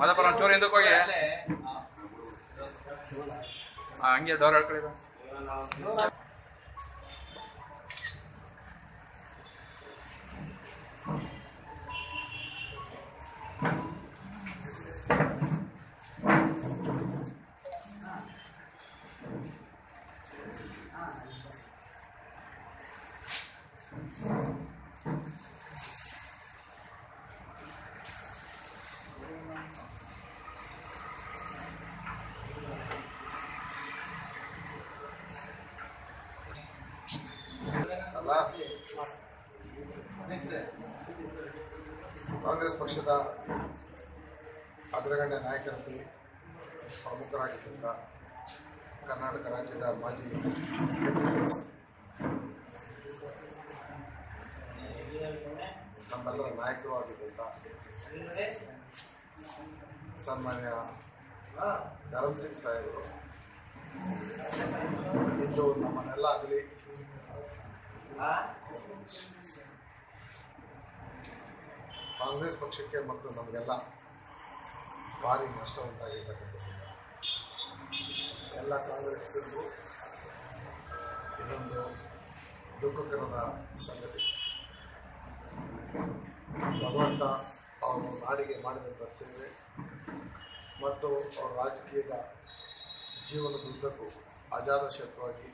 ಮದಪುರ ಚೂರು ಹಿಂದಕ್ಕೆ ಹೋಗಿ. ಹಂಗೆ ಡೋರ್ ಹೇಳ್ಕೊಳ್ಳಿ ಕಾಂಗ್ರೆಸ್ ಪಕ್ಷದ ಅಗ್ರಗಣ್ಯ ನಾಯಕರಲ್ಲಿ ಪ್ರಮುಖರಾಗಿದ್ದರಿಂದ ಕರ್ನಾಟಕ ರಾಜ್ಯದ ಮಾಜಿ ನಮ್ಮೆಲ್ಲರ ನಾಯಕರು ಆಗಿದ್ದಂಥ ಸನ್ಮಾನ್ಯ ಧರಮ್ ಸಿಂಗ್ ಸಾಹೇಬರು. ಇಂದು ನಮ್ಮನ್ನೆಲ್ಲ ಆಗಲಿ ಕಾಂಗ್ರೆಸ್ ಪಕ್ಷಕ್ಕೆ ಮತ್ತು ನಮಗೆಲ್ಲ ಭಾರಿ ನಷ್ಟ ಉಂಟಾಗಿರ್ತಕ್ಕಂಥದ್ದು ಎಲ್ಲ ಕಾಂಗ್ರೆಸ್ಗಳಿಗೂ ಇದೊಂದು ದುಃಖಕರದ ಸಂಗತಿ. ಭಗವಂತ ಅವರು ನಾಡಿಗೆ ಮಾಡಿದಂಥ ಸೇವೆ ಮತ್ತು ಅವರ ರಾಜಕೀಯದ ಜೀವನದುದ್ದಕ್ಕೂ ಅಜಾತ ಶತ್ರುವಾಗಿ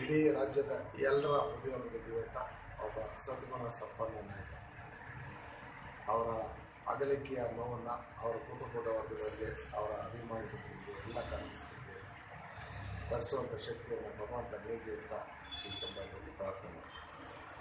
ಇಡೀ ರಾಜ್ಯದ ಎಲ್ಲರ ಹೃದಯವನ್ನು ಗೆದ್ದಿರುವಂಥ ಒಬ್ಬ ಸದ್ಗುಣ ಸಂಪನ್ನ ನಾಯಕ ಅವರ ಅಗಲಿಕೆಯ ನೋವನ್ನು ಅವರ ಕುಟುಂಬದ ವರ್ಗಗಳಿಗೆ ಅವರ ಅಭಿಮಾನಿಗಳಿಗೆ, ಎಲ್ಲ ಕಾಂಗ್ರೆಸ್ಗಳಿಗೆ ತರಿಸುವಂಥ ಶಕ್ತಿಯನ್ನು ಭಗವಂತ ನೀಡಲಿ ಅಂತ ಈ ಸಂದರ್ಭದಲ್ಲಿ ಪ್ರಾರ್ಥನೆ